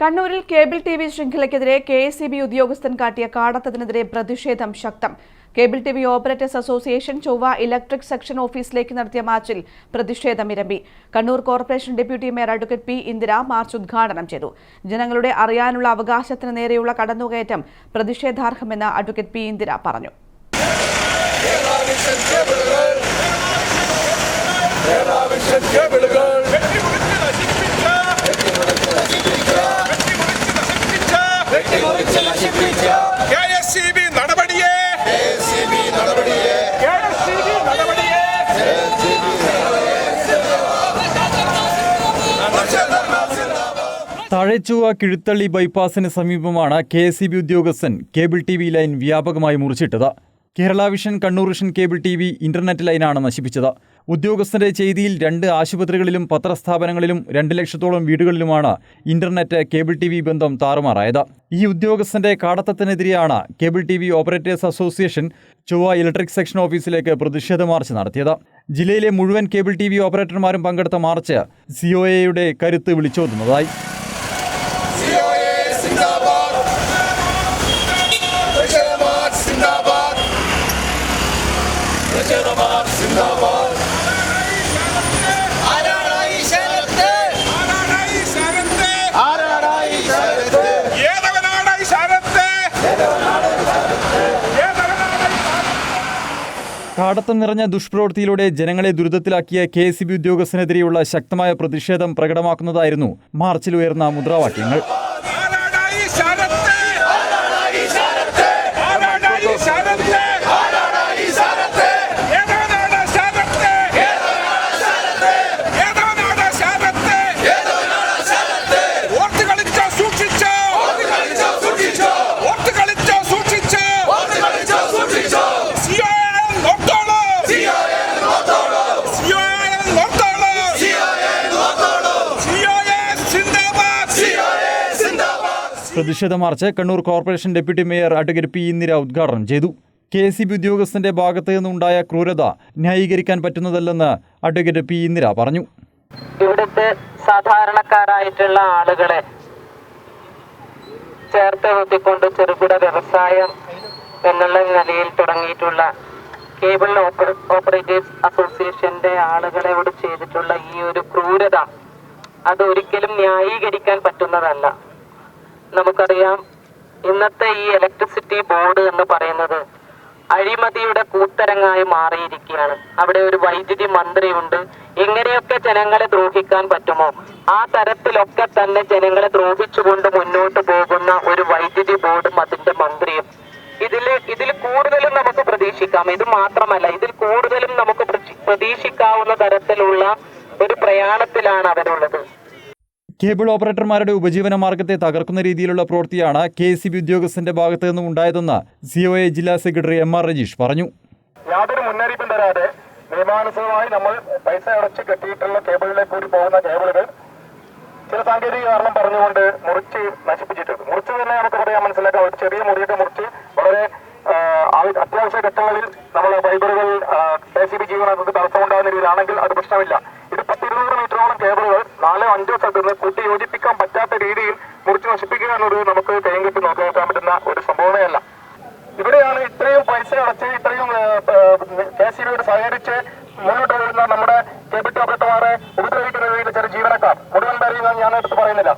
കണ്ണൂരിൽ cable T V ശൃംഖലയ്ക്കെതിരെ K S B ഉദ്യോഗസ്ഥൻ കാട്ടിയ കാടത്തതിനെതിരെ പ്രതിഷേധം ശക്തം. Cable T V operators association Chovva electric section ഓഫീസിലേക്ക് നടത്തിയ മാർച്ചിൽ പ്രതിഷേധം ഇരമ്പി. Kannur corporation deputy mayor advocate P Indira march ഉദ്ഘാടനം ചെയ്തു. ജനങ്ങളുടെ അറിയാനുള്ള അവകാശത്തിന് നേരെയുള്ള കടന്നുകയറ്റം പ്രതിഷേധാർഹമെന്ന് അഡ്വക്കേറ്റ് പി ഇന്ദിര പറഞ്ഞു. കേബിളുകൾ. നടപടിയെ? KSCB നടപടിയെ? താഴെച്ചുവ കിഴുത്തള്ളി ബൈപ്പാസിന് സമീപമാണ് കെ എസ് ബി ഉദ്യോഗസ്ഥൻ കേബിൾ ടി വി ലൈൻ വ്യാപകമായി മുറിച്ചിട്ടത്. Kerala vision Kannur vision cable T V internet ലൈനാണ് നശിപ്പിച്ചത്. ഉദ്യോഗസ്ഥന്റെ ചെയ്തിയിൽ രണ്ട് ആശുപത്രികളിലും പത്രസ്ഥാപനങ്ങളിലും രണ്ട് ലക്ഷത്തോളം വീടുകളിലുമാണ് ഇന്റർനെറ്റ് കേബിൾ ടി ബന്ധം താറുമാറായത്. ഈ ഉദ്യോഗസ്ഥന്റെ കാടത്തത്തിനെതിരെയാണ് cable T operators association Chovva electric section ഓഫീസിലേക്ക് പ്രതിഷേധ മാർച്ച് നടത്തിയത്. ജില്ലയിലെ മുഴുവൻ കേബിൾ ടി ഓപ്പറേറ്റർമാരും പങ്കെടുത്ത മാർച്ച് സിഒഎയുടെ കരുത്ത് വിളിച്ചോതുന്നതായി. കാടത്തം നിറഞ്ഞ ദുഷ്പ്രവൃത്തിയിലൂടെ ജനങ്ങളെ ദുരിതത്തിലാക്കിയ കെ എസ് ബി ഉദ്യോഗസ്ഥനെതിരെയുള്ള ശക്തമായ പ്രതിഷേധം പ്രകടമാക്കുന്നതായിരുന്നു മാർച്ചിൽ ഉയർന്ന മുദ്രാവാക്യങ്ങൾ. പ്രതിഷേധ march Kannur corporation deputy mayor advocate P Indira ഉദ്ഘാടനം ചെയ്തു. കെ എസ് ബി ഉദ്യോഗസ്ഥന്റെ ഭാഗത്ത് നിന്നുണ്ടായ ക്രൂരത ന്യായീകരിക്കാൻ പറ്റുന്നതല്ലെന്ന് അഡ്വക്കേറ്റ് പി ഇന്ദിര പറഞ്ഞു. ഇവിടുത്തെ സാധാരണക്കാരായിട്ടുള്ള ആളുകളെ ചേർത്ത് നിർത്തിക്കൊണ്ട് ചെറുകിട വ്യവസായം എന്നുള്ള നിലയിൽ തുടങ്ങിയിട്ടുള്ള കേബിൾ ഓപ്പറ- ഓപ്പറേറ്റേഴ്സ് അസോസിയേഷന്റെ ആളുകളോട് ചെയ്തിട്ടുള്ള ഈ ഒരു ക്രൂരത അത് ഒരിക്കലും ന്യായീകരിക്കാൻ പറ്റുന്നതല്ല. നമുക്കറിയാം ഇന്നത്തെ ഈ ഇലക്ട്രിസിറ്റി ബോർഡ് എന്ന് പറയുന്നത് അഴിമതിയുടെ കൂത്തരങ്ങായി മാറിയിരിക്കുകയാണ്. അവിടെ ഒരു വൈദ്യുതി മന്ത്രിയുണ്ട്. ഇങ്ങനെയൊക്കെ ജനങ്ങളെ ദ്രോഹിക്കാൻ പറ്റുമോ? ആ തരത്തിലൊക്കെ തന്നെ ജനങ്ങളെ ദ്രോഹിച്ചുകൊണ്ട് മുന്നോട്ട് പോകുന്ന ഒരു വൈദ്യുതി ബോർഡും അതിന്റെ മന്ത്രിയും. ഇതിൽ ഇതിൽ കൂടുതലും നമുക്ക് പ്രതീക്ഷിക്കാം. ഇത് മാത്രമല്ല ഇതിൽ കൂടുതലും നമുക്ക് പ്രതി- പ്രതീക്ഷിക്കാവുന്ന തരത്തിലുള്ള ഒരു പ്രയാണത്തിലാണ് അവരുള്ളത്. കേബിൾ ഓപ്പറേറ്റർമാരുടെ ഉപജീവന മാർഗത്തെ തകർക്കുന്ന രീതിയിലുള്ള പ്രവൃത്തിയാണ് കെ എസ് ബി ഉദ്യോഗസ്ഥന്റെ ഭാഗത്തു നിന്നും ഉണ്ടായതെന്ന് സിഒഎ ജില്ലാ സെക്രട്ടറി എം ആർ രജീഷ് പറഞ്ഞു. യാതൊരു മുന്നറിയിപ്പും തരാതെ നിയമാനുസൃതമായി നമ്മൾ പൈസ അടച്ച് കെട്ടിയിട്ടുള്ള കേബിളിലേക്ക് കൂടി പോകുന്ന കേബിളുകൾ ചില സാങ്കേതിക കാരണം പറഞ്ഞുകൊണ്ട് മുറിച്ച് നശിപ്പിച്ചിട്ടുണ്ട്. മുറിച്ച് തന്നെ നമുക്ക് പറയാൻ മനസ്സിലാക്കാം. ഒരു ചെറിയ മുറിയൊക്കെ മുറിച്ച് വളരെ ആ, ആവ- അത്യാവശ്യ ഘട്ടങ്ങളിൽ നമ്മൾ ഫൈബറുകൾ കെ സി ബി ജീവനത്തിന് തടസ്സമുണ്ടാകുന്ന രീതിയിലാണെങ്കിൽ അത് പ്രശ്നമില്ല ഇത് പത്തിരുന്നൂറ് മീറ്ററോളം നാലോ അഞ്ചോ സ്ഥലത്ത് കൂട്ടി യോജിപ്പിക്കാൻ പറ്റാത്ത രീതിയിൽ മുറിച്ച് നശിപ്പിക്കുക എന്നത് നമുക്ക് കെട്ടി നോക്കാൻ പറ്റുന്ന ഒരു സംഭവമേ അല്ല ഇവിടെയാണ് ഇത്രയും പൈസ അടച്ച് ഇത്രയും കെ സി ബിയോട് സഹകരിച്ച് മുന്നോട്ട് വരുന്ന നമ്മുടെ കെ പി ടി ഓപ്പറേറ്റർമാരെ ഉപദ്രവിക്കുന്ന ചില ജീവനക്കാർ. മുഴുവൻ പേരെയും ഞാൻ- എടുത്ത് പറയുന്നില്ല.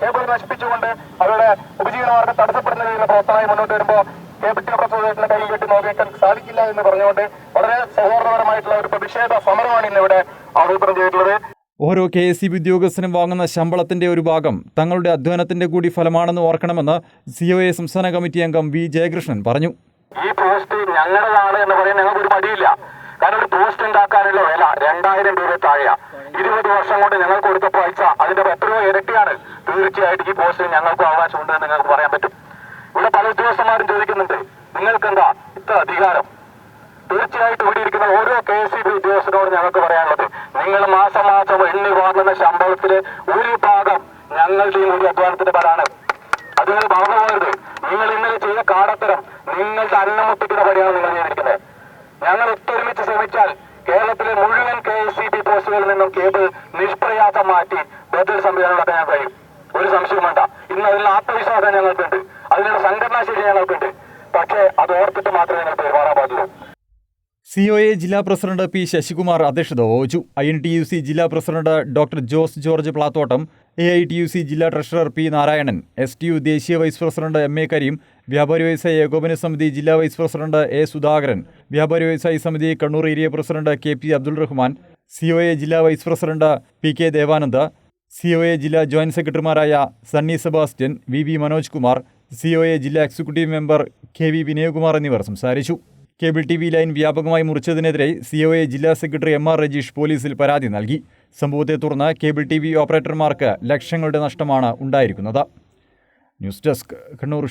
കേബിൾ നശിപ്പിച്ചുകൊണ്ട് അവരുടെ ഉപജീവനമാർഗം തടസ്സപ്പെടുന്ന രീതിയിലുള്ള പ്രവർത്തനമായി മുന്നോട്ട് വരുമ്പോൾ കേബിൾ ഓപ്പറേറ്ററിന്റെ കൈ കെട്ടി നോക്കാൻ സാധിക്കില്ല എന്ന് പറഞ്ഞുകൊണ്ട് വളരെ സൗഹാർദ്ദപരമായിട്ടുള്ള ഒരു പ്രതിഷേധ സമരമാണ് ഇന്നിവിടെ ആസൂത്രണം ചെയ്തിട്ടുള്ളത്. ഓരോ കെ എസ് സി ബി ഉദ്യോഗസ്ഥനും വാങ്ങുന്ന ശമ്പളത്തിന്റെ ഒരു ഭാഗം തങ്ങളുടെ അധ്വാനത്തിന്റെ കൂടി ഫലമാണെന്ന് ഓർക്കണമെന്ന് സി ഒ എ സംസ്ഥാന കമ്മിറ്റി അംഗം വി ജയകൃഷ്ണൻ പറഞ്ഞു. ഈ പോസ്റ്റ് ഞങ്ങളുടേതാണ് എന്ന് പറയാൻ ഞങ്ങൾക്ക് ഒരു മടിയില്ല. കാരണം ഒരു പോസ്റ്റ് ഉണ്ടാക്കാനുള്ള വില രണ്ടായിരം രൂപ താഴെയാ. ഇരുപത് വർഷം കൊണ്ട് ഞങ്ങൾ കൊടുത്ത പൈസ അതിന്റെ എത്രയോ ഇരട്ടിയാണ്. തീർച്ചയായിട്ടും ഈ പോസ്റ്റിന് ഞങ്ങൾക്ക് അവകാശമുണ്ടെന്ന് നിങ്ങൾക്ക് പറയാൻ പറ്റും. പല ഉദ്യോഗസ്ഥന്മാരും ചോദിക്കുന്നുണ്ട്. നിങ്ങൾക്ക് എന്താ ഇത്ര അധികാരം? തീർച്ചയായിട്ടും ഇവിടെ ഇരിക്കുന്ന ഓരോ കെ എസ് സി ബി ഉദ്യോഗസ്ഥരോട് ഞങ്ങൾക്ക് പറയാനുള്ളത് നിങ്ങൾ മാസം മാസം എണ്ണി വാങ്ങുന്ന ശമ്പളത്തിലെ ഒരു ഭാഗം ഞങ്ങളുടെയും ഒരു അധ്വാനത്തിന്റെ ഫലമാണ്. അത് നിങ്ങൾ മറന്നു പോകരുത്. നിങ്ങൾ ഇന്നലെ ചെയ്ത കാടത്തരം നിങ്ങളുടെ അന്നമുട്ടിക്കുന്ന പണിയാണ് നിങ്ങൾ ചെയ്തിരിക്കുന്നത്. ഞങ്ങൾ ഒത്തൊരുമിച്ച് ശ്രമിച്ചാൽ കേരളത്തിലെ മുഴുവൻ കെ എസ് സി ബി പോസ്റ്റുകളിൽ നിന്നും കേബിൾ നിഷ്പ്രയാസം മാറ്റി ബദൽ സംവിധാനം നടത്താൻ കഴിയും. ഒരു സംശയം വേണ്ട. ഇന്ന് അതിൽ ആത്മവിശ്വാസം ഞങ്ങൾക്കുണ്ട്. അതിനുള്ള സംഘടനാശേഷി ഞങ്ങൾക്കുണ്ട്. പക്ഷേ അത് ഓർത്തിട്ട് മാത്രമേ ഞങ്ങൾ പെരുമാറാൻ പാടുള്ളൂ. സി ഒ എ ജില്ലാ പ്രസിഡന്റ് പി ശശികുമാർ അധ്യക്ഷത വഹിച്ചു. I N T U C ജില്ലാ president doctor Jose George Plathottam A I T U C ജില്ലാ treasurer P Narayanan S T U ദേശീയ vice president M A Kareem വ്യാപാരി വ്യവസായ ഏകോപന സമിതി ജില്ലാ വൈസ് പ്രസിഡന്റ് എ സുധാകരൻ വ്യാപാരി വ്യവസായ സമിതി Kannur area president K P Abdul Rahman C O A ജില്ലാ vice president P K Devananda C O A ജില്ലാ ജോയിന്റ് സെക്രട്ടറിമാരായ Sunny Sebastian V V Manoj Kumar C O A ജില്ലാ executive member K V Vinayakumar എന്നിവർ സംസാരിച്ചു. Cable T V line വ്യാപകമായി മുറിച്ചതിനെതിരെ C O A ജില്ലാ secretary M R Rajeesh പോലീസിൽ പരാതി നൽകി. സംഭവത്തെ തുടർന്ന് കേബിൾ ടി വി ഓപ്പറേറ്റർമാർക്ക് ലക്ഷങ്ങളുടെ നഷ്ടമാണ് ഉണ്ടായിരിക്കുന്നത്. News desk Kannur